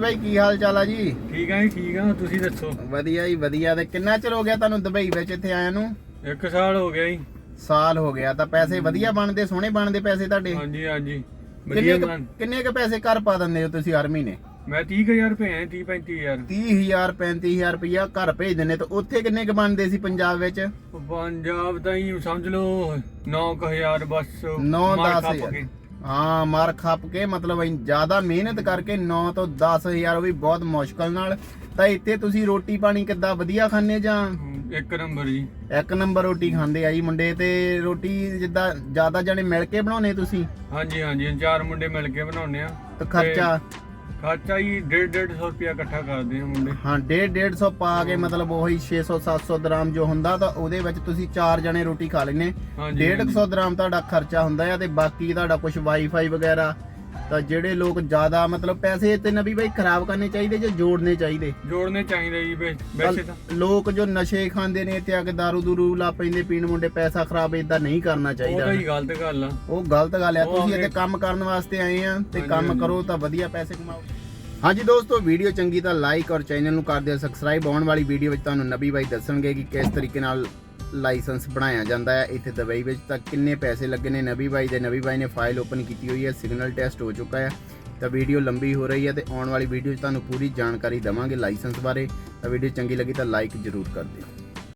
ਭਾਈ ਕੀ ਹਾਲ ਚਾਲ ਆ ਜੀ? ਠੀਕ ਆ ਜੀ ਠੀਕ ਆ। ਤੁਸੀਂ ਦੱਸੋ? ਵਧੀਆ ਜੀ ਵਧੀਆ। ਤੇ ਕਿੰਨਾ ਚਿਰ ਹੋ ਗਿਆ ਤੁਹਾਨੂੰ ਦੁਬਈ ਵਿੱਚ ਇੱਥੇ ਆਇਆ ਨੂੰ? ਇੱਕ ਸਾਲ ਹੋ ਗਿਆ ਜੀ। ਸਾਲ ਹੋ ਗਿਆ ਤਾਂ ਪੈਸੇ ਵਧੀਆ ਬਣਦੇ ਸੋਹਣੇ ਬਣਦੇ ਪੈਸੇ ਤੁਹਾਡੇ? ਹਾਂਜੀ ਹਾਂਜੀ। ਕਿੰਨੇ ਵਧੀਆ ਕੁ- ਬਣ ਕਿੰਨੇ ਕ ਪੈਸੇ ਘਰ ਪਾ ਦਿੰਦੇ ਹੋ ਤੁਸੀਂ ਹਰ ਮਹੀਨੇ? ਮੈਂ 30000 ਰੁਪਏ ਹੈ 30 35000 30000 35000 ਰੁਪਇਆ ਘਰ ਭੇਜ ਦਿੰਦੇ ਤੇ ਉੱਥੇ ਕਿੰਨੇ ਕ ਬਣਦੇ ਸੀ ਪੰਜਾਬ ਵਿੱਚ? ਪੰਜਾਬ ਤਾਂ ਹੀ ਸਮਝ ਲਓ 9000 ਬਸ। ਨੌ, ਮਾਰ ਦਸ ਖੱਪ ਹਜ਼ਾਰ। ਕੇ। ਹਾਂ ਮਾਰ ਖੱਪ ਕੇ ਮਤਲਬ ਜ਼ਿਆਦਾ ਮਿਹਨਤ ਕਰਕੇ 9 ਤੋਂ 10000 ਉਹ ਵੀ ਬਹੁਤ ਮੁਸ਼ਕਲ ਨਾਲ। ਤਾਂ ਇੱਥੇ ਤੁਸੀਂ ਰੋਟੀ ਪਾਣੀ ਕਿੱਦਾਂ ਵਧੀਆ ਖਾਂਦੇ ਜਾਂ? ਇੱਕ ਨੰਬਰ ਜੀ। ਇੱਕ ਨੰਬਰ ਰੋਟੀ ਖਾਂਦੇ ਆ ਜੀ ਮੁੰਡੇ ਤੇ ਰੋਟੀ ਜਿੱਦਾਂ ਜ਼ਿਆਦਾ ਜਣੇ ਮਿਲ ਕੇ ਬਣਾਉਨੇ ਤੁਸੀਂ? ਹਾਂਜੀ ਹਾਂਜੀ ਚਾਰ ਮੁੰਡੇ ਮਿਲ ਕੇ ਬਣਾਉਨੇ ਆ। ਤੇ ਖਰਚਾ? ਖਰਚਾ ਹੀ 1.5 150 ਰੁਪਿਆ ਇਕੱਠਾ ਕਰਦੇ ਆ ਮੁੰਡੇ। ਹਾਂ 1.5 150 ਪਾ ਕੇ ਮਤਲਬ ਉਹੀ 600 700 ਦਰਾਮ ਜੋ ਹੁੰਦਾ ਤਾਂ ਉਹਦੇ ਵਿੱਚ ਤੁਸੀਂ ਚਾਰ ਜਣੇ ਰੋਟੀ ਖਾ ਲੈਨੇ ਹਾਂਜੀ 150 ਦਰਾਮ ਤੁਹਾਡਾ ਖਰਚਾ ਹੁੰਦਾ ਆ ਤੇ ਬਾਕੀ ਤੁਹਾਡਾ ਕੁਝ ਵਾਈਫਾਈ ਵਗੈਰਾ ਤਾਂ ਜਿਹੜੇ ਲੋਕ ਜ਼ਿਆਦਾ ਮਤਲਬ ਪੈਸੇ ਤੇ ਨਬੀ ਬਾਈ ਖਰਾਬ ਕਰਨੇ ਚਾਹੀਦੇ ਜਾਂ ਜੋੜਨੇ ਚਾਹੀਦੇ। ਜੋੜਨੇ ਚਾਹੀਦੇ ਜੀ ਵੈ- ਵੈਸੇ ਤਾਂ। ਲੋਕ ਜੋ ਨਸ਼ੇ ਖਾਂਦੇ ਨੇ ਇੱਥੇ ਆ ਕੇ ਦਾਰੂ ਦੂਰੂ ਲਾ ਪੈਂਦੇ ਪੀਣ ਮੁੰਡੇ ਪੈਸਾ ਖਰਾਬ ਇਦਾਂ ਨਹੀਂ ਕਰਨਾ ਉਹ ਚਾਹੀਦਾ ਤਾਂ ਹੀ ਗਲਤ ਗੱਲ ਆ। ਉਹ ਗਲਤ ਗੱਲ ਆ ਉਹ ਤੁਸੀਂ ਇੱਥੇ ਕੰਮ ਕਰਨ ਵਾਸਤੇ ਆਏ ਆ ਤੇ ਕੰਮ। ਕਰੋ ਤਾਂ ਵਧੀਆ ਪੈਸੇ ਕਮਾਓ। ਹਾਂਜੀ ਦੋਸਤੋ, ਵੀਡੀਓ ਚੰਗੀ ਤਾਂ ਲਾਈਕ ਔਰ ਚੈਨਲ ਨੂੰ ਕਰ ਦਿਓ। ਸਬਸਕ੍ਰਾਈਬ ਆਉਣ ਵਾਲੀ ਵੀਡੀਓ ਵਿੱਚ ਤੁਹਾਨੂੰ ਨਬੀ ਬਾਈ ਦੱਸਣਗੇ ਕਿ ਕਿਸ ਤਰੀਕੇ ਨਾਲ ਲਾਇਸੈਂਸ ਬਣਾਇਆ ਜਾਂਦਾ ਹੈ। ਇੱਥੇ ਦੁਬਈ ਵਿੱਚ ਤਾਂ ਕਿੰਨੇ ਪੈਸੇ ਲੱਗੇ ਨੇ। ਨਬੀ ਬਾਈ ਦੇ ਨਬੀ ਬਾਈ ਨੇ ਫਾਈਲ ਓਪਨ ਕੀਤੀ ਹੋਈ ਹੈ। ਸਿਗਨਲ ਟੈਸਟ ਹੋ ਚੁੱਕਾ ਹੈ। ਤਾਂ ਵੀਡੀਓ ਲੰਬੀ ਹੋ ਰਹੀ ਹੈ ਤੇ ਆਉਣ ਵਾਲੀ ਵੀਡੀਓ 'ਚ ਤੁਹਾਨੂੰ ਪੂਰੀ ਜਾਣਕਾਰੀ ਦਵਾਂਗੇ ਲਾਇਸੈਂਸ ਬਾਰੇ। ਤਾਂ ਵੀਡੀਓ ਚੰਗੀ ਲੱਗੀ ਤਾਂ ਲਾਈਕ ਜ਼ਰੂਰ ਕਰ ਦਿਓ।